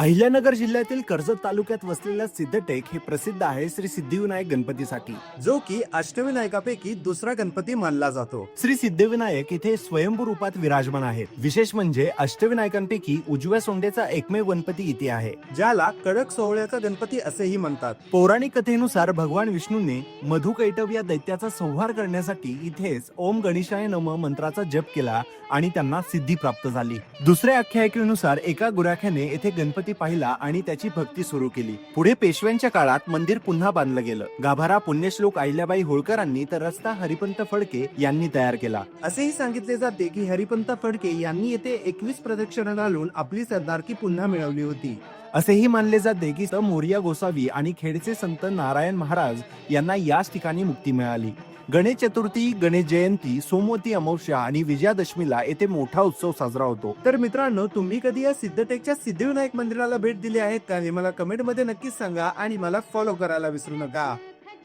अहिल्यानगर जिल्ह्यातील कर्जत तालुक्यात वसलेल्या सिद्धटेक हे प्रसिद्ध आहे श्री सिद्धिविनायक गणपतीसाठी. जो की अष्टविनायकापैकी दुसरा गणपती मानला जातो. श्री सिद्धिविनायक इथे स्वयंभू रूपात विराजमान आहेत. विशेष म्हणजे अष्टविनायकांपैकी उजव्या सोंडेचा एकमेव गणपती इथे आहे. ज्याला कडक सोहळ्याचा गणपती असेही म्हणतात. पौराणिक कथेनुसार भगवान विष्णूने मधु कैटव या दैत्याचा संहार करण्यासाठी इथेच ओम गणेशाय नम मंत्राचा जप केला आणि त्यांना सिद्धी प्राप्त झाली. दुसऱ्या आख्यायिकेनुसार एका गुराख्याने येथे गणपती पाहिला आणि त्याची भक्ती सुरू केली. पुढे पेशव्यांच्या काळात मंदिर पुन्हा बांधलं गेलं. गाभारा पुण्यश्लोक अहिल्याबाई होळकरांनी तर रस्ता हरिपंत फडके यांनी तयार केला. असेही सांगितले जाते की हरिपंत फडके यांनी येथे एकवीस प्रदक्षिणा घालून आपली सरदारकी पुन्हा मिळवली होती. असेही मानले जाते की मोरिया गोसावी आणि खेडचे संत नारायण महाराज यांना याच ठिकाणी मुक्ती मिळाली. गणेश चतुर्थी गणेश जयंती सोमवती अमावस्या आणि विजयादशमीला येथे मोठा उत्सव साजरा होतो. तर मित्रांनो तुम्ही कधी या सिद्धटेकच्या सिद्धिविनायक मंदिराला भेट दिली आहेत का हे मला कमेंटमध्ये नक्कीच सांगा आणि मला फॉलो करायला विसरू नका.